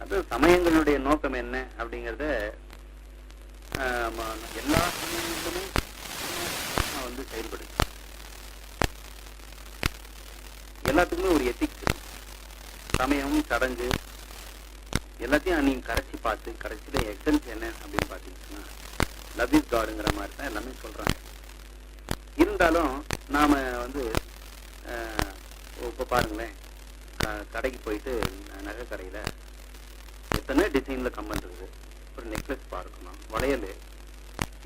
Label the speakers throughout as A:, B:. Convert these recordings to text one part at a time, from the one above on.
A: அது சமயங்களுடைய நோக்கம் என்ன அப்படிங்கிறத எல்லா சமயங்களுமே வந்து செயல்படுது. எல்லாத்துக்குமே ஒரு எத்திக்ஸ் சமயம் சடங்கு எல்லாத்தையும் நீங்க கரைச்சி பார்த்து கடைசியில் எக்ஸன்ஸ் என்ன அப்படின்னு பாத்தீங்கன்னா லவ் இஸ் காடுங்கிற மாதிரி தான் எல்லாமே சொல்றாங்க. இருந்தாலும் நாம வந்து ஆஹ், இப்ப பாருங்களேன் கடைக்கு போயிட்டு நகை கடையில இத்தனை டிசைன்ல கம்மன் இருக்குது ஒரு நெக்லஸ் பார்க்கணும். வளையல்.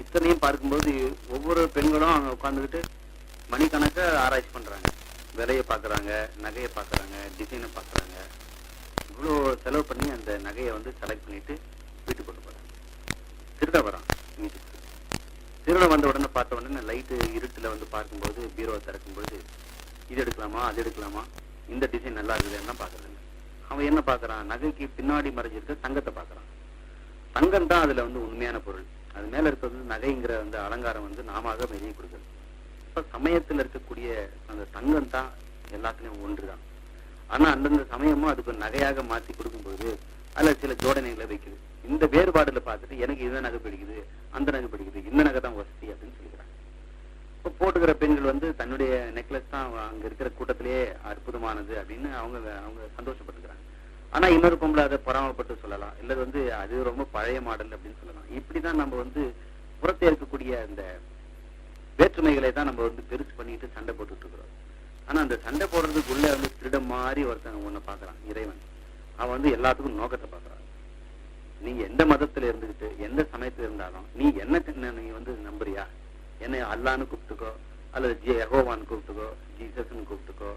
A: இத்தனையும் பார்க்கும்போது ஒவ்வொரு பெண்களும் அங்க உட்காந்துக்கிட்டு மணிக்கணக்க ஆராய்ச்சி பண்றாங்க. விலையை பார்க்குறாங்க நகையை பார்க்குறாங்க டிசைனை பார்க்குறாங்க. இவ்வளோ செலவு பண்ணி அந்த நகையை வந்து செலக்ட் பண்ணிட்டு வீட்டுக்கு கொண்டு போறாங்க. திருட வரான் வீட்டுக்கு. திருட வந்த உடனே பார்த்த உடனே லைட்டு இருட்டுல வந்து பார்க்கும்போது பீரோவை திறக்கும்போது இது எடுக்கலாமா அது எடுக்கலாமா இந்த டிசைன் நல்லா இருக்குதுன்னா பாக்குறது அவன் என்ன பார்க்கறான்? நகைக்கு பின்னாடி மறைஞ்சிருக்க தங்கத்தை பார்க்கறான். தங்கம் தான் அதுல வந்து உண்மையான பொருள். அது மேல இருக்கிறது வந்து நகைங்கிற அந்த அலங்காரம் வந்து நாமாக வெளியே கொடுக்குறது. இப்ப சமயத்துல இருக்கக்கூடிய அந்த தங்கம் தான் எல்லாத்துலயும் ஒன்றுதான். ஆனா அந்தந்த சமயமும் அதுக்கு நகையாக மாத்தி கொடுக்கும்போது அதுல சில ஜோடனைகளை வைக்குது. இந்த வேறுபாடுல பார்த்துட்டு எனக்கு இதுதான் நகை பிடிக்குது அந்த நகை பிடிக்குது இந்த நகை தான் வசதி அப்படின்னு சொல்லிக்கிறாங்க இப்போ போட்டுக்கிற பெண்கள் வந்து தன்னுடைய நெக்லஸ் தான் அங்க இருக்கிற கூட்டத்திலேயே அற்புதமானது அப்படின்னு அவங்க அவங்க சந்தோஷப்பட்டுக்கிறாங்க. ஆனா இன்னொரு பொம்பளை அதை பொறாமப்பட்டு சொல்லலாம். இல்லது வந்து அது ரொம்ப பழைய மாடல் அப்படின்னு சொல்லலாம். இப்படிதான் நம்ம வந்து புறத்தே இருக்கக்கூடிய அந்த வேற்றுமைகளை தான் நம்ம வந்து பெருசு பண்ணிட்டு சண்டை போட்டுட்டு இருக்கிறோம். ஆனா அந்த சண்டை போடுறதுக்குள்ள வந்து திருடம் மாதிரி ஒருத்தன் ஒண்ணு பாக்குறான் இறைவன். அவன் வந்து எல்லாத்துக்கும் நோக்கத்தை பாக்குறான் நீ எந்த மதத்துல இருந்துகிட்டு எந்த சமயத்துல இருந்தாலும் நீ என்ன நீ வந்து என்னை அல்லான்னு கூப்பிட்டுக்கோ அல்லது ஜி யெகோவான்னு கூப்பிட்டுக்கோ ஜீசஸ்ன்னு கூப்பிட்டுக்கோ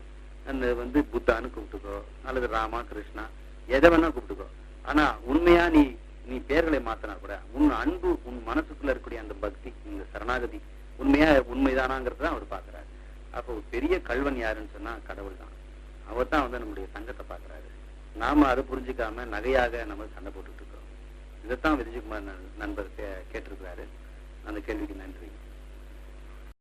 A: அந்த வந்து புத்தான்னு கூப்பிட்டுக்கோ அல்லது ராமா கிருஷ்ணா எதை வேணா கூப்பிட்டுக்கோ. ஆனா உண்மையா நீ நீ பேர்களை மாத்தினா கூட உன் அன்பு உன் மனசுக்குள்ள இருக்கக்கூடிய அந்த பக்தி இந்த சரணாகதி உண்மையா உண்மைதானாங்கிறது தான் அவர் பாக்குறாரு அப்போ பெரிய கல்வன் யாருன்னு சொன்னா கடவுள் தான். அவர் தான் வந்து நம்முடைய சங்கத்தை பாக்குறாரு நாம அதை புரிஞ்சுக்காம நகையாக நம்ம சண்டை போட்டுட்டு இருக்கோம். இதைத்தான் விஜயகுமார் நண்பர் கே- கேட்டிருக்கிறாரு. அந்த கேள்விக்கு நன்றி.